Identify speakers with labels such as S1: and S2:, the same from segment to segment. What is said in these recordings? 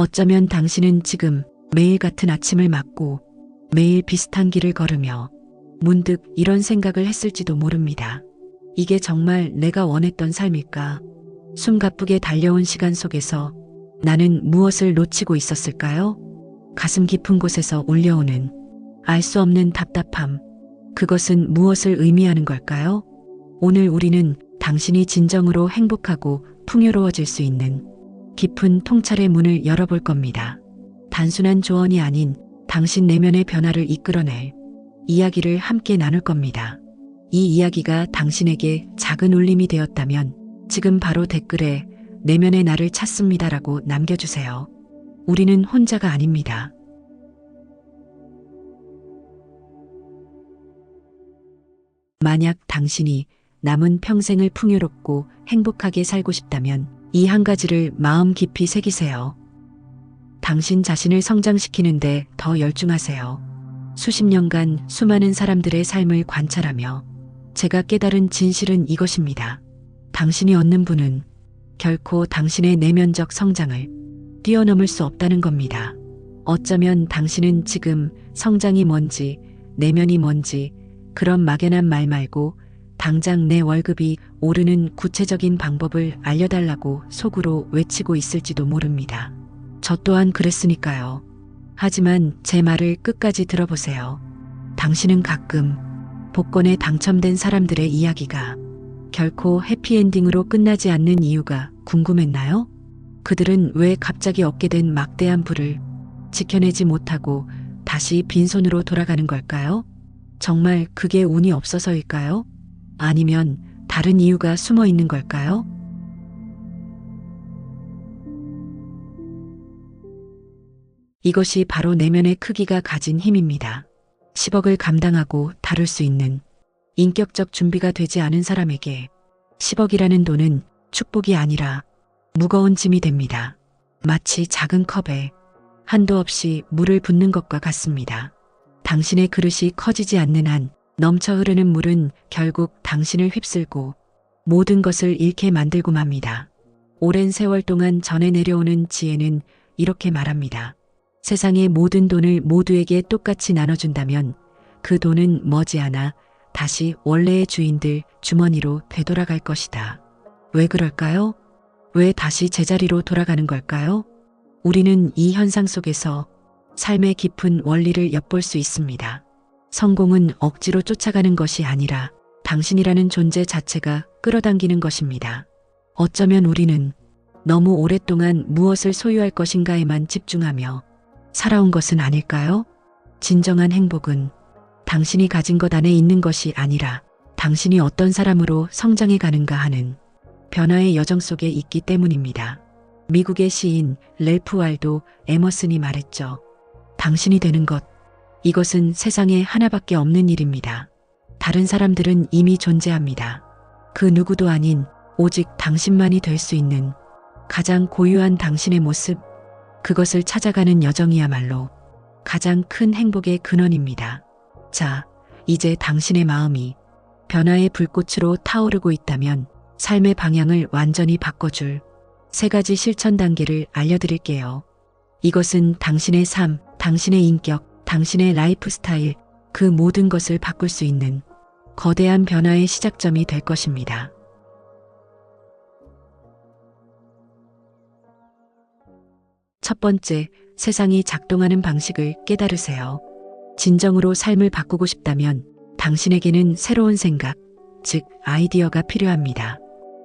S1: 어쩌면 당신은 지금 매일 같은 아침을 맞고 매일 비슷한 길을 걸으며 문득 이런 생각을 했을지도 모릅니다. 이게 정말 내가 원했던 삶일까? 숨가쁘게 달려온 시간 속에서 나는 무엇을 놓치고 있었을까요? 가슴 깊은 곳에서 울려오는 알 수 없는 답답함. 그것은 무엇을 의미하는 걸까요? 오늘 우리는 당신이 진정으로 행복하고 풍요로워질 수 있는 깊은 통찰의 문을 열어볼 겁니다. 단순한 조언이 아닌 당신 내면의 변화를 이끌어낼 이야기를 함께 나눌 겁니다. 이 이야기가 당신에게 작은 울림이 되었다면 지금 바로 댓글에 내면의 나를 찾습니다라고 남겨주세요. 우리는 혼자가 아닙니다. 만약 당신이 남은 평생을 풍요롭고 행복하게 살고 싶다면 이 한 가지를 마음 깊이 새기세요. 당신 자신을 성장시키는데 더 열중하세요. 수십 년간 수많은 사람들의 삶을 관찰하며 제가 깨달은 진실은 이것입니다. 당신이 얻는 분은 결코 당신의 내면적 성장을 뛰어넘을 수 없다는 겁니다. 어쩌면 당신은 지금 성장이 뭔지, 내면이 뭔지, 그런 막연한 말 말고 당장 내 월급이 오르는 구체적인 방법을 알려달라고 속으로 외치고 있을지도 모릅니다. 저 또한 그랬으니까요. 하지만 제 말을 끝까지 들어보세요. 당신은 가끔 복권에 당첨된 사람들의 이야기가 결코 해피엔딩으로 끝나지 않는 이유가 궁금했나요? 그들은 왜 갑자기 얻게 된 막대한 부를 지켜내지 못하고 다시 빈손으로 돌아가는 걸까요? 정말 그게 운이 없어서일까요? 아니면 다른 이유가 숨어 있는 걸까요? 이것이 바로 내면의 크기가 가진 힘입니다. 10억을 감당하고 다룰 수 있는 인격적 준비가 되지 않은 사람에게 10억이라는 돈은 축복이 아니라 무거운 짐이 됩니다. 마치 작은 컵에 한도 없이 물을 붓는 것과 같습니다. 당신의 그릇이 커지지 않는 한 넘쳐 흐르는 물은 결국 당신을 휩쓸고 모든 것을 잃게 만들고 맙니다. 오랜 세월 동안 전해 내려오는 지혜는 이렇게 말합니다. 세상의 모든 돈을 모두에게 똑같이 나눠준다면 그 돈은 머지않아 다시 원래의 주인들 주머니로 되돌아갈 것이다. 왜 그럴까요? 왜 다시 제자리로 돌아가는 걸까요? 우리는 이 현상 속에서 삶의 깊은 원리를 엿볼 수 있습니다. 성공은 억지로 쫓아가는 것이 아니라 당신이라는 존재 자체가 끌어당기는 것입니다. 어쩌면 우리는 너무 오랫동안 무엇을 소유할 것인가에만 집중하며 살아온 것은 아닐까요? 진정한 행복은 당신이 가진 것 안에 있는 것이 아니라 당신이 어떤 사람으로 성장해 가는가 하는 변화의 여정 속에 있기 때문입니다. 미국의 시인 렐프 왈도 에머슨이 말했죠. 당신이 되는 것, 이것은 세상에 하나밖에 없는 일입니다. 다른 사람들은 이미 존재합니다. 그 누구도 아닌 오직 당신만이 될 수 있는 가장 고유한 당신의 모습, 그것을 찾아가는 여정이야말로 가장 큰 행복의 근원입니다. 자, 이제 당신의 마음이 변화의 불꽃으로 타오르고 있다면 삶의 방향을 완전히 바꿔줄 세 가지 실천 단계를 알려드릴게요. 이것은 당신의 삶, 당신의 인격, 당신의 라이프 스타일, 그 모든 것을 바꿀 수 있는 거대한 변화의 시작점이 될 것입니다. 첫 번째, 세상이 작동하는 방식을 깨달으세요. 진정으로 삶을 바꾸고 싶다면 당신에게는 새로운 생각, 즉 아이디어가 필요합니다.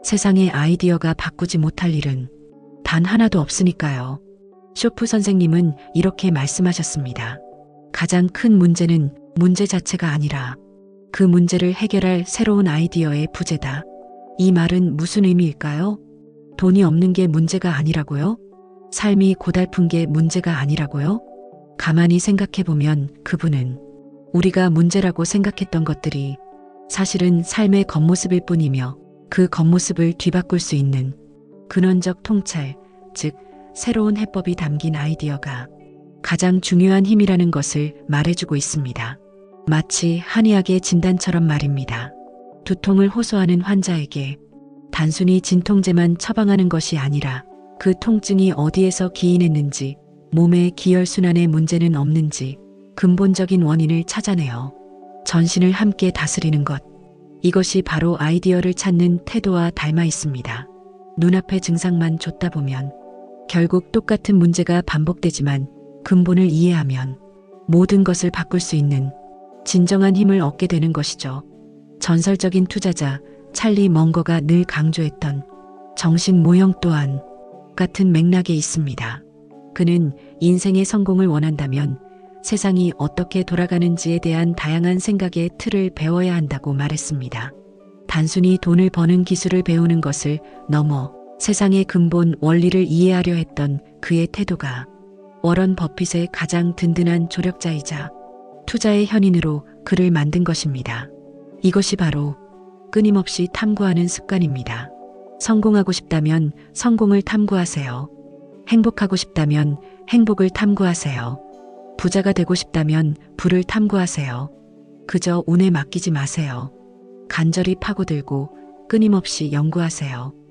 S1: 세상의 아이디어가 바꾸지 못할 일은 단 하나도 없으니까요. 쇼프 선생님은 이렇게 말씀하셨습니다. 가장 큰 문제는 문제 자체가 아니라 그 문제를 해결할 새로운 아이디어의 부재다. 이 말은 무슨 의미일까요? 돈이 없는 게 문제가 아니라고요? 삶이 고달픈 게 문제가 아니라고요? 가만히 생각해 보면 그분은 우리가 문제라고 생각했던 것들이 사실은 삶의 겉모습일 뿐이며 그 겉모습을 뒤바꿀 수 있는 근원적 통찰, 즉 새로운 해법이 담긴 아이디어가 가장 중요한 힘이라는 것을 말해주고 있습니다. 마치 한의학의 진단처럼 말입니다. 두통을 호소하는 환자에게 단순히 진통제만 처방하는 것이 아니라 그 통증이 어디에서 기인했는지, 몸의 기혈순환에 문제는 없는지, 근본적인 원인을 찾아내어 전신을 함께 다스리는 것. 이것이 바로 아이디어를 찾는 태도와 닮아 있습니다. 눈앞의 증상만 줬다 보면 결국 똑같은 문제가 반복되지만 근본을 이해하면 모든 것을 바꿀 수 있는 진정한 힘을 얻게 되는 것이죠. 전설적인 투자자 찰리 멍거가 늘 강조했던 정신 모형 또한 같은 맥락에 있습니다. 그는 인생의 성공을 원한다면 세상이 어떻게 돌아가는지에 대한 다양한 생각의 틀을 배워야 한다고 말했습니다. 단순히 돈을 버는 기술을 배우는 것을 넘어 세상의 근본 원리를 이해하려 했던 그의 태도가 워런 버핏의 가장 든든한 조력자이자 투자의 현인으로 그를 만든 것입니다. 이것이 바로 끊임없이 탐구하는 습관입니다. 성공하고 싶다면 성공을 탐구하세요. 행복하고 싶다면 행복을 탐구하세요. 부자가 되고 싶다면 부를 탐구하세요. 그저 운에 맡기지 마세요. 간절히 파고들고 끊임없이 연구하세요.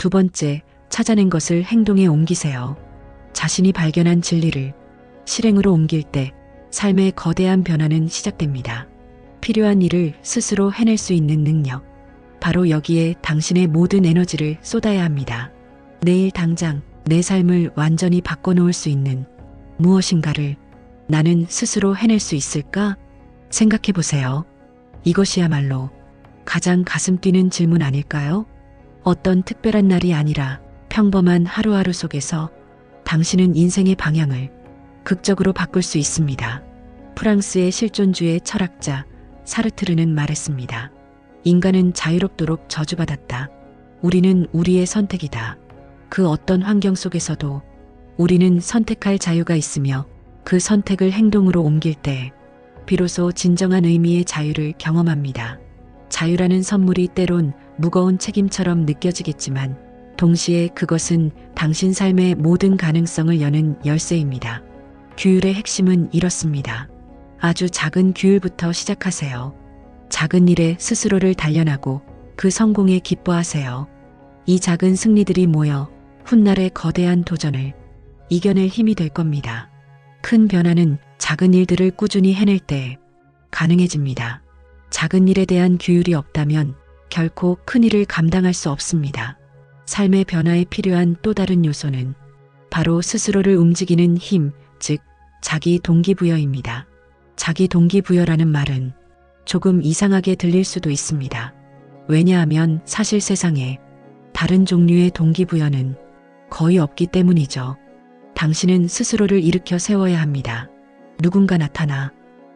S1: 두 번째, 찾아낸 것을 행동에 옮기세요. 자신이 발견한 진리를 실행으로 옮길 때 삶의 거대한 변화는 시작됩니다. 필요한 일을 스스로 해낼 수 있는 능력. 바로 여기에 당신의 모든 에너지를 쏟아야 합니다. 내일 당장 내 삶을 완전히 바꿔놓을 수 있는 무엇인가를 나는 스스로 해낼 수 있을까? 생각해 보세요. 이것이야말로 가장 가슴 뛰는 질문 아닐까요? 어떤 특별한 날이 아니라 평범한 하루하루 속에서 당신은 인생의 방향을 극적으로 바꿀 수 있습니다. 프랑스의 실존주의 철학자 사르트르는 말했습니다. 인간은 자유롭도록 저주받았다. 우리는 우리의 선택이다. 그 어떤 환경 속에서도 우리는 선택할 자유가 있으며 그 선택을 행동으로 옮길 때 비로소 진정한 의미의 자유를 경험합니다. 자유라는 선물이 때론 무거운 책임처럼 느껴지겠지만 동시에 그것은 당신 삶의 모든 가능성을 여는 열쇠입니다. 규율의 핵심은 이렇습니다. 아주 작은 규율부터 시작하세요. 작은 일에 스스로를 단련하고 그 성공에 기뻐하세요. 이 작은 승리들이 모여 훗날의 거대한 도전을 이겨낼 힘이 될 겁니다. 큰 변화는 작은 일들을 꾸준히 해낼 때 가능해집니다. 작은 일에 대한 규율이 없다면 결코 큰 일을 감당할 수 없습니다. 삶의 변화에 필요한 또 다른 요소는 바로 스스로를 움직이는 힘, 즉, 자기 동기부여입니다. 자기 동기부여라는 말은 조금 이상하게 들릴 수도 있습니다. 왜냐하면 사실 세상에 다른 종류의 동기부여는 거의 없기 때문이죠. 당신은 스스로를 일으켜 세워야 합니다. 누군가 나타나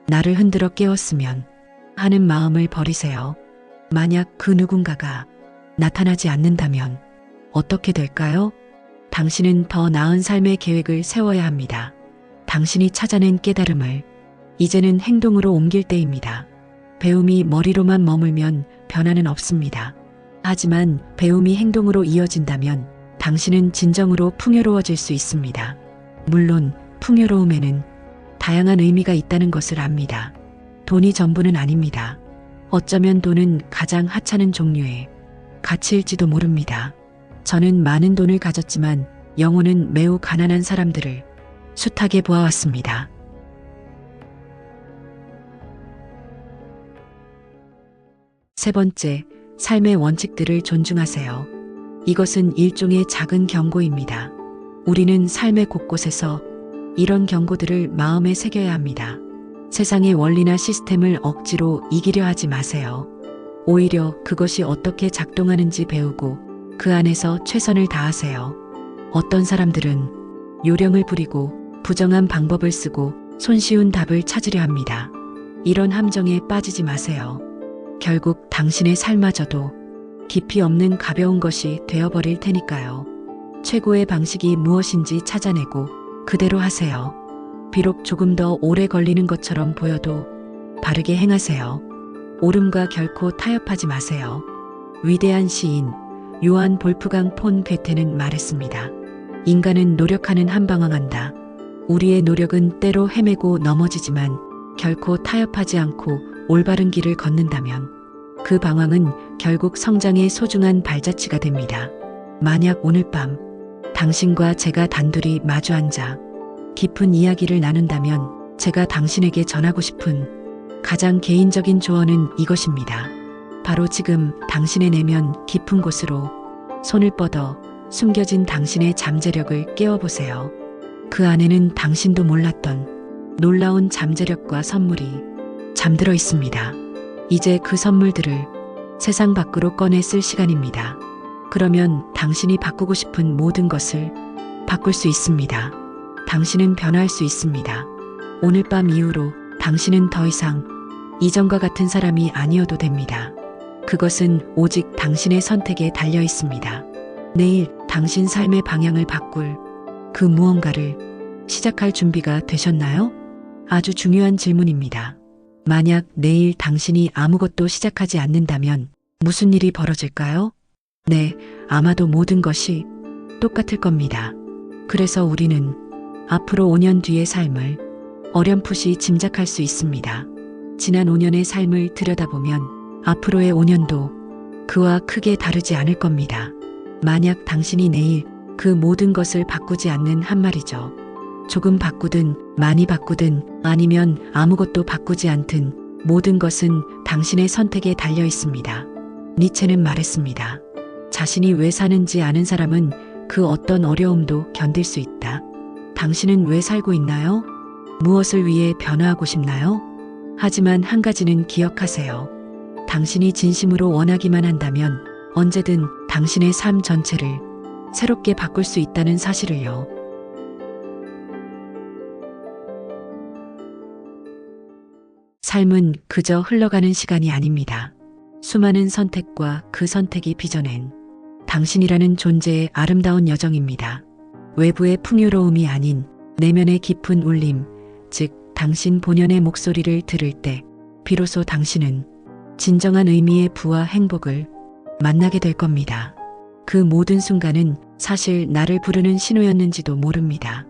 S1: 나를 흔들어 깨웠으면 하는 마음을 버리세요. 만약 그 누군가가 나타나지 않는다면 어떻게 될까요? 당신은 더 나은 삶의 계획을 세워야 합니다. 당신이 찾아낸 깨달음을 이제는 행동으로 옮길 때입니다. 배움이 머리로만 머물면 변화는 없습니다. 하지만 배움이 행동으로 이어진다면 당신은 진정으로 풍요로워질 수 있습니다. 물론 풍요로움에는 다양한 의미가 있다는 것을 압니다. 돈이 전부는 아닙니다. 어쩌면 돈은 가장 하찮은 종류의 가치일지도 모릅니다. 저는 많은 돈을 가졌지만 영혼은 매우 가난한 사람들을 숱하게 보아왔습니다. 세 번째, 삶의 원칙들을 존중하세요. 이것은 일종의 작은 경고입니다. 우리는 삶의 곳곳에서 이런 경고들을 마음에 새겨야 합니다. 세상의 원리나 시스템을 억지로 이기려 하지 마세요. 오히려 그것이 어떻게 작동하는지 배우고 그 안에서 최선을 다하세요. 어떤 사람들은 요령을 부리고 부정한 방법을 쓰고 손쉬운 답을 찾으려 합니다. 이런 함정에 빠지지 마세요. 결국 당신의 삶마저도 깊이 없는 가벼운 것이 되어버릴 테니까요. 최고의 방식이 무엇인지 찾아내고 그대로 하세요. 비록 조금 더 오래 걸리는 것처럼 보여도 바르게 행하세요. 옳음과 결코 타협하지 마세요. 위대한 시인 요한 볼프강 폰 괴테는 말했습니다. 인간은 노력하는 한 방황한다. 우리의 노력은 때로 헤매고 넘어지지만 결코 타협하지 않고 올바른 길을 걷는다면 그 방황은 결국 성장의 소중한 발자취가 됩니다. 만약 오늘 밤 당신과 제가 단둘이 마주 앉아 깊은 이야기를 나눈다면 제가 당신에게 전하고 싶은 가장 개인적인 조언은 이것입니다. 바로 지금 당신의 내면 깊은 곳으로 손을 뻗어 숨겨진 당신의 잠재력을 깨워보세요. 그 안에는 당신도 몰랐던 놀라운 잠재력과 선물이 잠들어 있습니다. 이제 그 선물들을 세상 밖으로 꺼내 쓸 시간입니다. 그러면 당신이 바꾸고 싶은 모든 것을 바꿀 수 있습니다. 당신은 변화할 수 있습니다. 오늘 밤 이후로 당신은 더 이상 이전과 같은 사람이 아니어도 됩니다. 그것은 오직 당신의 선택에 달려 있습니다. 내일 당신 삶의 방향을 바꿀 그 무언가를 시작할 준비가 되셨나요? 아주 중요한 질문입니다. 만약 내일 당신이 아무것도 시작하지 않는다면 무슨 일이 벌어질까요? 네, 아마도 모든 것이 똑같을 겁니다. 그래서 우리는 앞으로 5년 뒤의 삶을 어렴풋이 짐작할 수 있습니다. 지난 5년의 삶을 들여다보면 앞으로의 5년도 그와 크게 다르지 않을 겁니다. 만약 당신이 내일 그 모든 것을 바꾸지 않는 한 말이죠. 조금 바꾸든 많이 바꾸든 아니면 아무것도 바꾸지 않든 모든 것은 당신의 선택에 달려 있습니다. 니체는 말했습니다. 자신이 왜 사는지 아는 사람은 그 어떤 어려움도 견딜 수 있다. 당신은 왜 살고 있나요? 무엇을 위해 변화하고 싶나요? 하지만 한 가지는 기억하세요. 당신이 진심으로 원하기만 한다면 언제든 당신의 삶 전체를 새롭게 바꿀 수 있다는 사실을요. 삶은 그저 흘러가는 시간이 아닙니다. 수많은 선택과 그 선택이 빚어낸 당신이라는 존재의 아름다운 여정입니다. 외부의 풍요로움이 아닌 내면의 깊은 울림, 즉 당신 본연의 목소리를 들을 때 비로소 당신은 진정한 의미의 부와 행복을 만나게 될 겁니다. 그 모든 순간은 사실 나를 부르는 신호였는지도 모릅니다.